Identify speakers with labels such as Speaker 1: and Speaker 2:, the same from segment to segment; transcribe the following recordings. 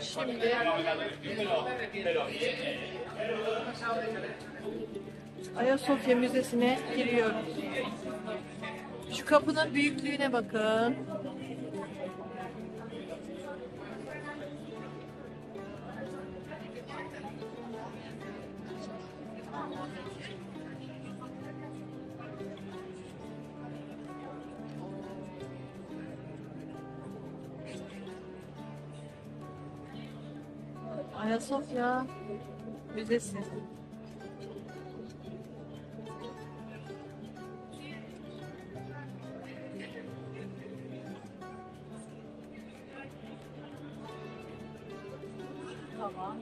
Speaker 1: Şimdi Ayasofya Müzesi'ne giriyoruz. Şu kapının büyüklüğüne bakın. Ayasofya Müzesi. Tamam.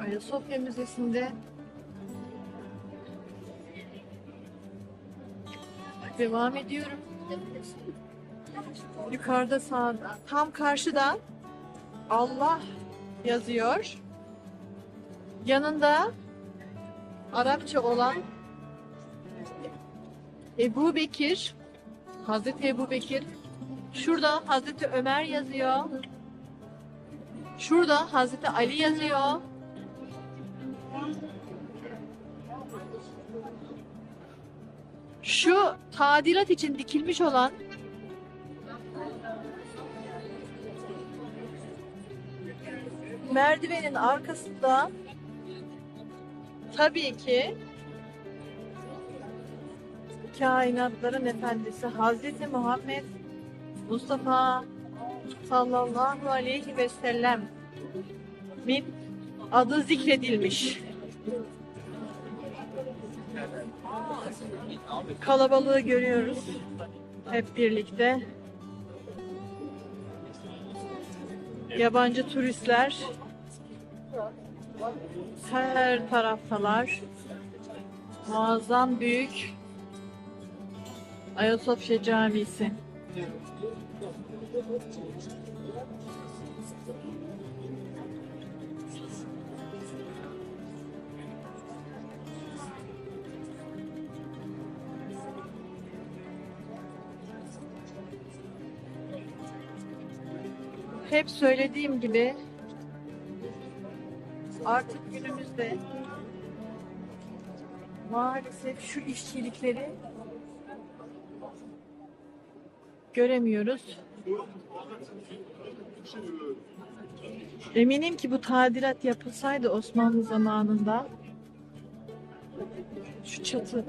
Speaker 1: Ayasofya Müzesi'nde devam ediyorum. Yukarıda sağda tam karşıda Allah yazıyor. Yanında Arapça olan Ebu Bekir Hazreti Ebu Bekir Şurada Hazreti Ömer yazıyor. Şurada Hazreti Ali yazıyor. Tadilat için dikilmiş olan merdivenin arkasında tabii ki kainatların efendisi Hazreti Muhammed Mustafa sallallahu aleyhi ve sellem min adı zikredilmiş. Kalabalığı görüyoruz hep birlikte. Yabancı turistler her taraftalar. Muazzam büyük Ayasofya Camisi. Hep söylediğim gibi artık günümüzde maalesef şu işçilikleri göremiyoruz. Eminim ki bu tadilat yapılsaydı Osmanlı zamanında şu çatı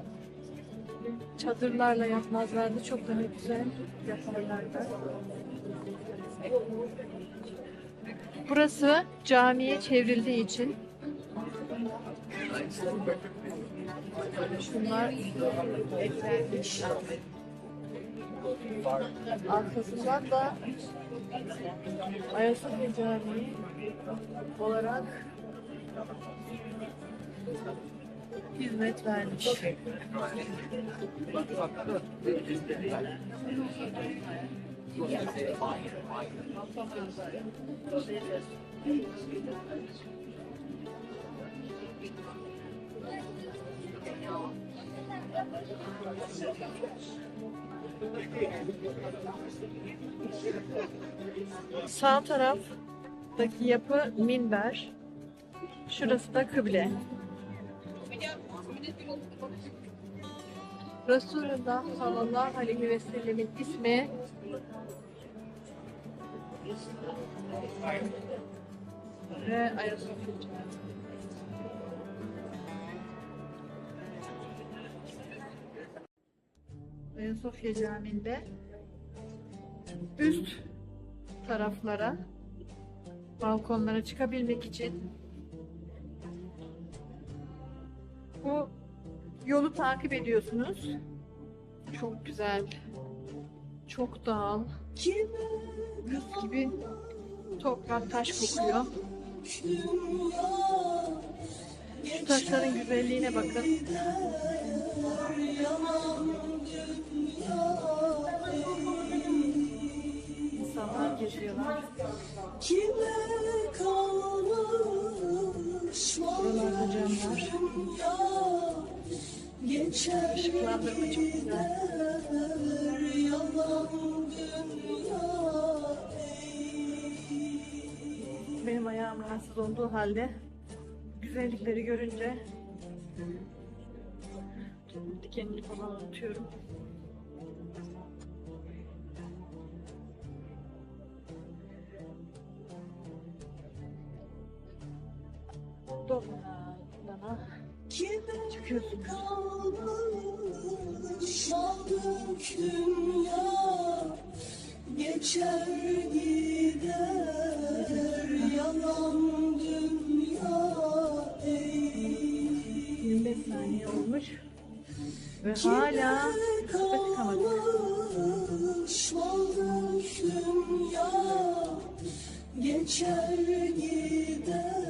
Speaker 1: çadırlarla yapmazlardı. Çok daha güzel yaparlardı. Burası camiye çevrildiği için şunlar eklenmiş. Arkasından da Ayasofya Camii olarak hizmet vermiş. Sağ taraftaki yapı minber. Şurası da kıble. Resulullah sallallahu aleyhi ve sellemin ismi ve Ayasofya. Ayasofya Camii'nde üst taraflara balkonlara çıkabilmek için bu yolu takip ediyorsunuz. Çok güzel. Çok doğal. Mis gibi toprak taş kokuyor. Şu taşların güzelliğine bakın. insanlar geziyorlar.
Speaker 2: Kime kalmış
Speaker 1: Buralarda
Speaker 2: Geçer
Speaker 1: Işıklandırma çok güzel. Benim ayağım rahatsız olduğu halde güzellikleri görünce dikenini falan unutuyorum. Dolana
Speaker 2: Kime
Speaker 1: çıkıyorsunuz.
Speaker 2: kalmış aldık ya Geçer gider. Yalan dünya ey
Speaker 1: 25 saniye olmuş. Ve hala çıkamadık.
Speaker 2: aldık ya Geçer gider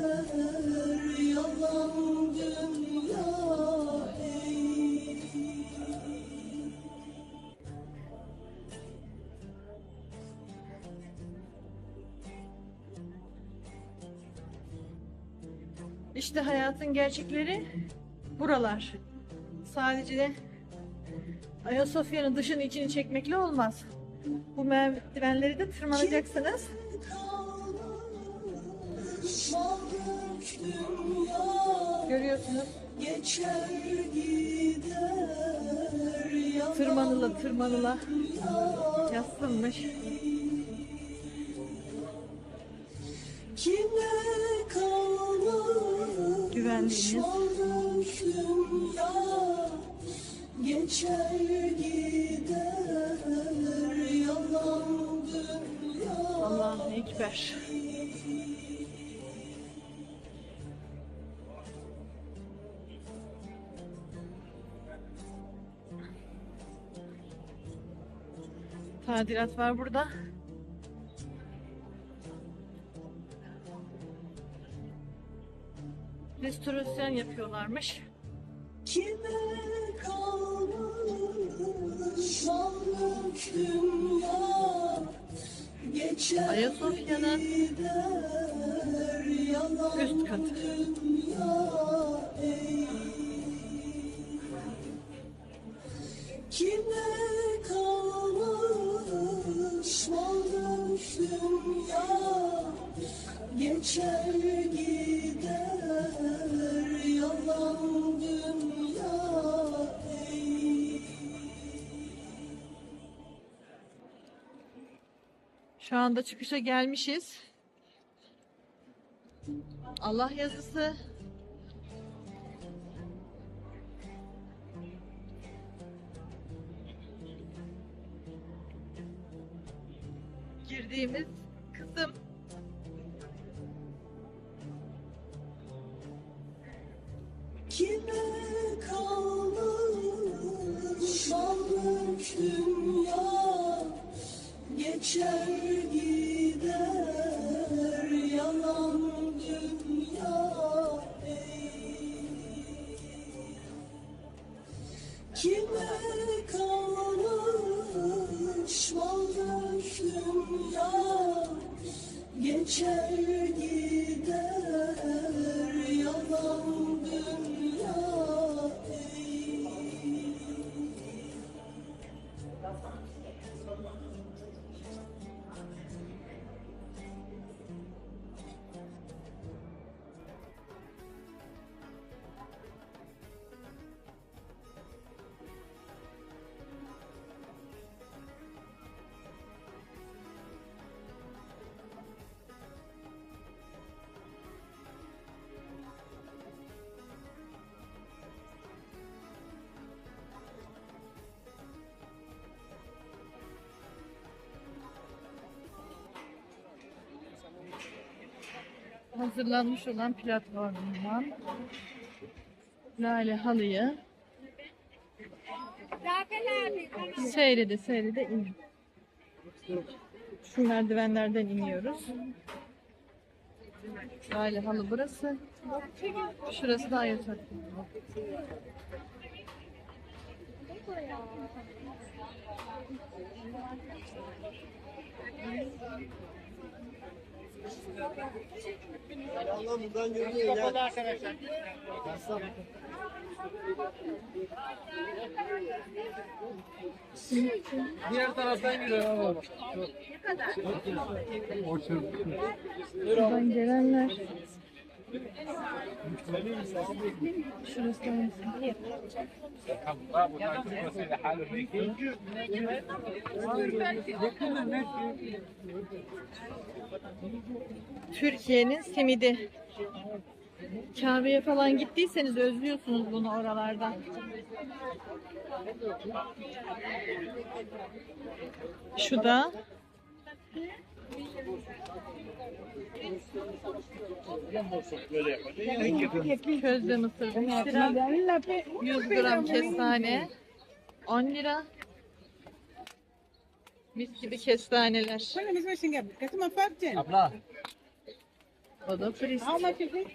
Speaker 1: İşte hayatın gerçekleri buralar. Sadece de Ayasofya'nın dışını içini çekmekle olmaz. Bu merdivenleri de tırmanacaksınız. Görüyorsunuz
Speaker 2: geçer
Speaker 1: tırmanıla tırmanıla yaslanmış.
Speaker 2: Dünya
Speaker 1: Allahu Ekber. Tadilat var burada. Restorasyon yapıyorlarmış.
Speaker 2: Kime kalmış çaldık dünya geçer
Speaker 1: Ayasofya'nın üst katı.
Speaker 2: Kime kalmış? Maldık dünya Geçer gider
Speaker 1: Şu anda çıkışa gelmişiz. Allah yazısı. Girdiğimiz kısım
Speaker 2: Kime kalmış maldık dünya Geçer gider yalan dünya Kime kalmış maldık dünya Geçer gider
Speaker 1: hazırlanmış olan platformundan lale halıyı seyrede seyrede in. Şu merdivenlerden iniyoruz. Lale halı burası. Şurası da Ayasofya.
Speaker 3: Allah buradan görünüyor ya.
Speaker 4: Diğer taraftan giriyor ama.
Speaker 1: Buradan gelenler. Şurası da Türkiye'nin simidi. Kabe'ye falan gittiyseniz özlüyorsunuz bunu oralardan. Şu da közde mısır 5 lira. 100 gram kestane 10 lira. Mis gibi kestaneler.
Speaker 4: Abla.
Speaker 1: O da fris.
Speaker 5: How much is it?